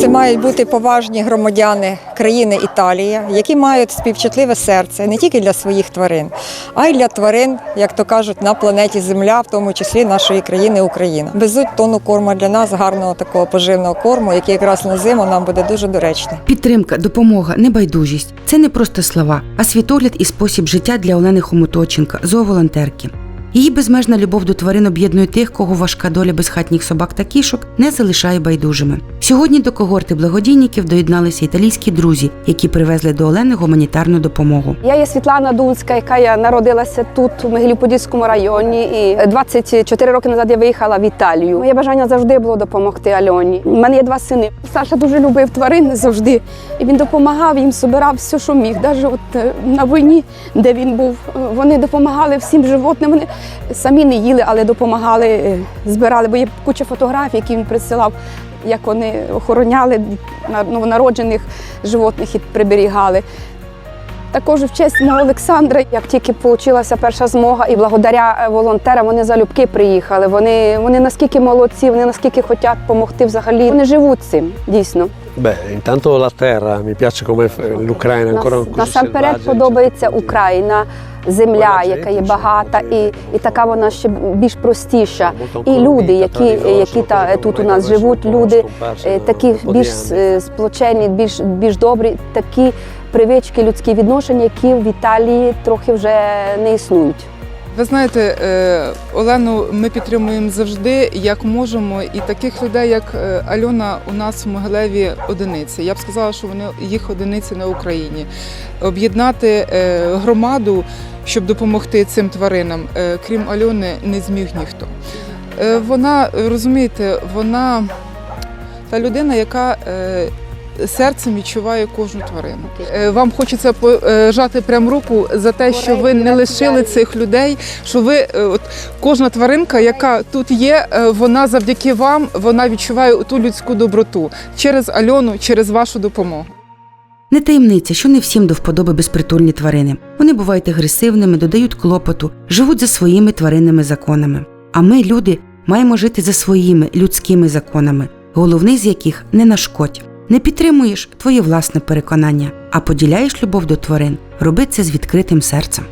Це мають бути поважні громадяни країни Італія, які мають співчутливе серце не тільки для своїх тварин, а й для тварин, як то кажуть, на планеті Земля, в тому числі нашої країни Україна. Везуть тонну корму для нас, гарного такого поживного корму, який якраз на зиму нам буде дуже доречний. Підтримка, допомога, небайдужість це не просто слова, а світогляд і спосіб життя для Олени Хомуточенка, зооволонтерки. Її безмежна любов до тварин об'єднує тих, кого важка доля безхатніх собак та кішок не залишає байдужими. Сьогодні до когорти благодійників доєдналися італійські друзі, які привезли до Олени гуманітарну допомогу. Я є Світлана Дунська, яка я народилася тут, у Могилів-Подільському районі. І 24 роки назад я виїхала в Італію. Моє бажання завжди було допомогти Альоні. У мене є два сини. Саша дуже любив тварин завжди. І він допомагав їм, збирав все, що міг. Навіть от е, на війні, де він був, е, вони допомагали всім животним. Вони самі не їли, але допомагали, е, збирали, бо є куча фотографій, які він присилав. Як вони охороняли новонароджених животних і приберігали. Також в честь мого Олександра, як тільки вийшла перша змога, і благодаря е, волонтерам вони залюбки приїхали. Вони, вони наскільки молодці, вони наскільки хочуть допомогти взагалі. Вони живуть цим дійсно. Beh, intanto la terra, mi piace come l'Ucraina ancora così насамперед подобається. Україна, земля, яка є багата, і, і така вона ще більш простіша. І люди, які, які та, тут у нас живуть, люди е, такі більш е, сплочені, більш, більш добрі, такі привички, людські відношення, які в Італії трохи вже не існують. Ви знаєте, е, Олену ми підтримуємо завжди, як можемо, і таких людей, як е, Альона, у нас в Могилеві одиниці. Я б сказала, що вони їх одиниці на Україні. Об'єднати е, громаду, щоб допомогти цим тваринам, крім Альони, не зміг ніхто. Вона розумієте, вона та людина, яка серцем відчуває кожну тварину. Е, Вам хочеться пожати прям руку за те, що ви не лишили цих людей. Що ви е, от кожна тваринка, яка тут є, е, вона завдяки вам вона відчуває ту людську доброту через Альону, через вашу допомогу. Не таємниця, що не всім до вподоби безпритульні тварини. Вони бувають агресивними, додають клопоту, живуть за своїми тваринними законами. А ми, люди, маємо жити за своїми людськими законами, головний з яких не нашкодь. Не підтримуєш твоє власне переконання, а поділяєш любов до тварин. Роби це з відкритим серцем.